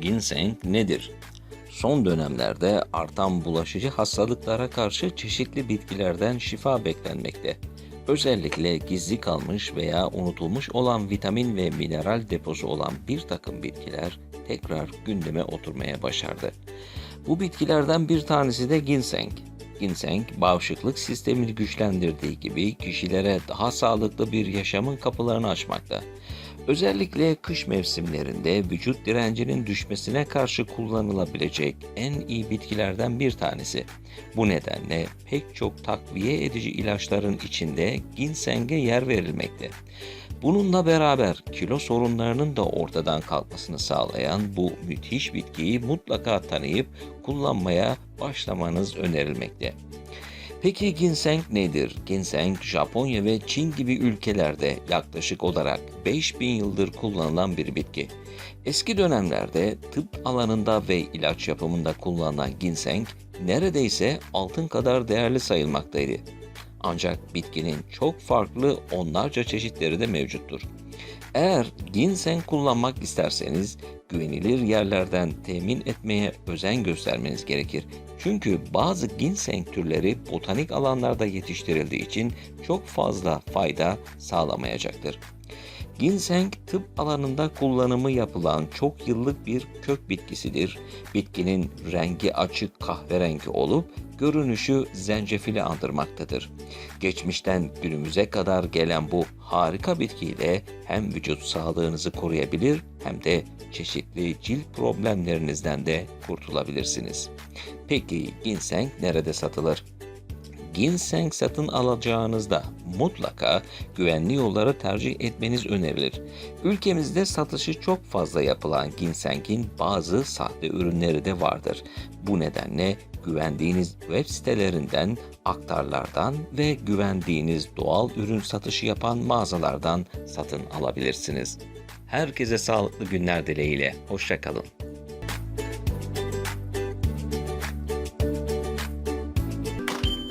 Ginseng nedir? Son dönemlerde artan bulaşıcı hastalıklara karşı çeşitli bitkilerden şifa beklenmekte. Özellikle gizli kalmış veya unutulmuş olan vitamin ve mineral deposu olan bir takım bitkiler tekrar gündeme oturmaya başardı. Bu bitkilerden bir tanesi de ginseng. Ginseng, bağışıklık sistemini güçlendirdiği gibi kişilere daha sağlıklı bir yaşamın kapılarını açmakta. Özellikle kış mevsimlerinde vücut direncinin düşmesine karşı kullanılabilecek en iyi bitkilerden bir tanesi. Bu nedenle pek çok takviye edici ilaçların içinde ginsenge yer verilmekte. Bununla beraber kilo sorunlarının da ortadan kalkmasını sağlayan bu müthiş bitkiyi mutlaka tanıyıp kullanmaya başlamanız önerilmekte. Peki ginseng nedir? Ginseng, Japonya ve Çin gibi ülkelerde yaklaşık olarak 5000 yıldır kullanılan bir bitki. Eski dönemlerde tıp alanında ve ilaç yapımında kullanılan ginseng neredeyse altın kadar değerli sayılmaktaydı. Ancak bitkinin çok farklı onlarca çeşitleri de mevcuttur. Eğer ginseng kullanmak isterseniz güvenilir yerlerden temin etmeye özen göstermeniz gerekir. Çünkü bazı ginseng türleri botanik alanlarda yetiştirildiği için çok fazla fayda sağlamayacaktır. Ginseng tıp alanında kullanımı yapılan çok yıllık bir kök bitkisidir. Bitkinin rengi açık kahverengi olup görünüşü zencefili andırmaktadır. Geçmişten günümüze kadar gelen bu harika bitkiyle hem vücut sağlığınızı koruyabilir hem de çeşitli cilt problemlerinizden de kurtulabilirsiniz. Peki ginseng nerede satılır? Ginseng satın alacağınızda mutlaka güvenli yolları tercih etmeniz önerilir. Ülkemizde satışı çok fazla yapılan ginsengin bazı sahte ürünleri de vardır. Bu nedenle güvendiğiniz web sitelerinden, aktarlardan ve güvendiğiniz doğal ürün satışı yapan mağazalardan satın alabilirsiniz. Herkese sağlıklı günler dileğiyle. Hoşçakalın.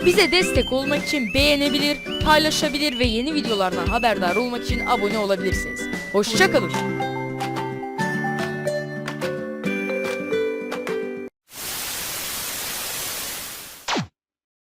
Bize destek olmak için beğenebilir, paylaşabilir ve yeni videolardan haberdar olmak için abone olabilirsiniz. Hoşçakalın.